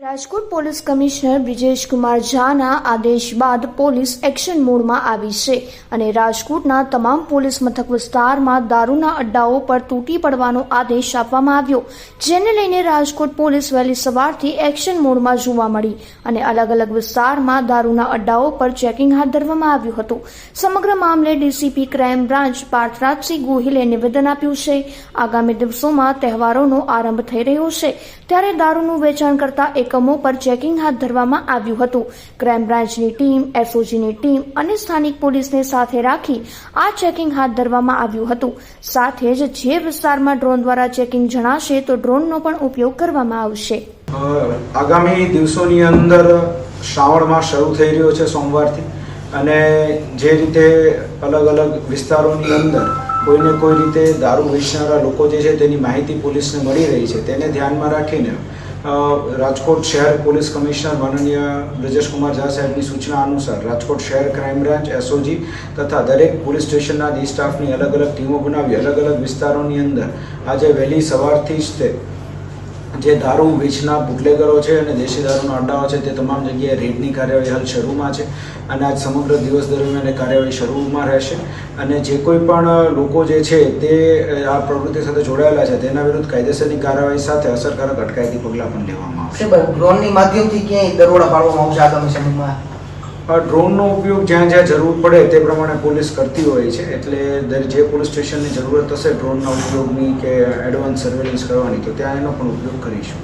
Rajkot police commissioner Brijesh Kumar ઝાના આદેશ બાદ પોલીસ એક્શન મોડમાં આવી છે અને રાજકોટના તમામ પોલીસ મથક વિસ્તારમાં દારૂના અડ્ડાઓ પર તૂટી પડવાનો આદેશ આપવામાં આવ્યો, જેને લઈને રાજકોટ પોલીસ વહેલી સવારથી એક્શન મોડમાં જોવા મળી અને અલગ અલગ વિસ્તારમાં દારૂના અડ્ડાઓ પર ચેકિંગ હાથ ધરવામાં આવ્યું હતું. સમગ્ર મામલે ડીસીપી ક્રાઇમ બ્રાન્ચ પાર્થરાજસિંહ ગોહિલે નિવેદન આપ્યું છે. આગામી દિવસોમાં તહેવારોનો આરંભ થઈ રહ્યો છે. ત્યારે દારૂનું વેચાણ કરતા એકમો પર ચેકિંગ હાથ ધરવામાં આવ્યું હતું. ક્રાઇમ બ્રાન્ચની ટીમ એસઓજીની ટીમ અને સ્થાનિક પોલીસને સાથે રાખી આ ચેકિંગ હાથ ધરવામાં આવ્યું હતું. સાથે જ જે વિસ્તારમાં ડ્રોન દ્વારા ચેકિંગ જણાશે તો ડ્રોનનો પણ ઉપયોગ કરવામાં આવશે. આગામી દિવસોની અંદર શ્રાવણમાં શરૂ થઈ રહ્યો છે સોમવારથી અને જે રીતે અલગ અલગ વિસ્તારોની અંદર કોઈને કોઈ રીતે દારૂ વેચનારા લોકો જે છે તેની માહિતી પોલીસને મળી રહી છે તેને ધ્યાનમાં રાખીને રાજકોટ શહેર પોલીસ કમિશનર માનનીય બ્રજેશ કુમાર ઝા સાહેબની સૂચના અનુસાર રાજકોટ શહેર ક્રાઇમ બ્રાન્ચ એસઓજી તથા દરેક પોલીસ સ્ટેશનના ડી સ્ટાફની અલગ અલગ ટીમો બનાવી અલગ અલગ વિસ્તારોની અંદર આજે વહેલી સવારથી જ તે જે દારૂ વેચના બુટલેગરો છે અને દેશી દારૂના અડ્ડાઓ છે તે તમામ જગ્યાએ રેડની કાર્યવાહી હાલ શરૂમાં છે અને આજ સમગ્ર દિવસ દરમિયાન એ કાર્યવાહી શરૂમાં રહેશે. અને જે કોઈ પણ લોકો જે છે તે આ પ્રવૃત્તિ સાથે જોડાયેલા છે તેના વિરુદ્ધ કાયદેસરની કાર્યવાહી સાથે અસરકારક અટકાયતી પગલાં પણ લેવામાં આવશે. ડ્રોનની માધ્યમથી ક્યાંય દરોડા પાડવામાં આવશે આગામી સમયમાં? ડ્રોનનો ઉપયોગ જ્યાં જ્યાં જરૂર પડે તે પ્રમાણે પોલીસ કરતી હોય છે. એટલે જે પોલીસ સ્ટેશનની જરૂરત હશે ડ્રોનના ઉપયોગની કે એડવાન્સ સર્વેલન્સ કરવાની, તો ત્યાં એનો પણ ઉપયોગ કરીશું.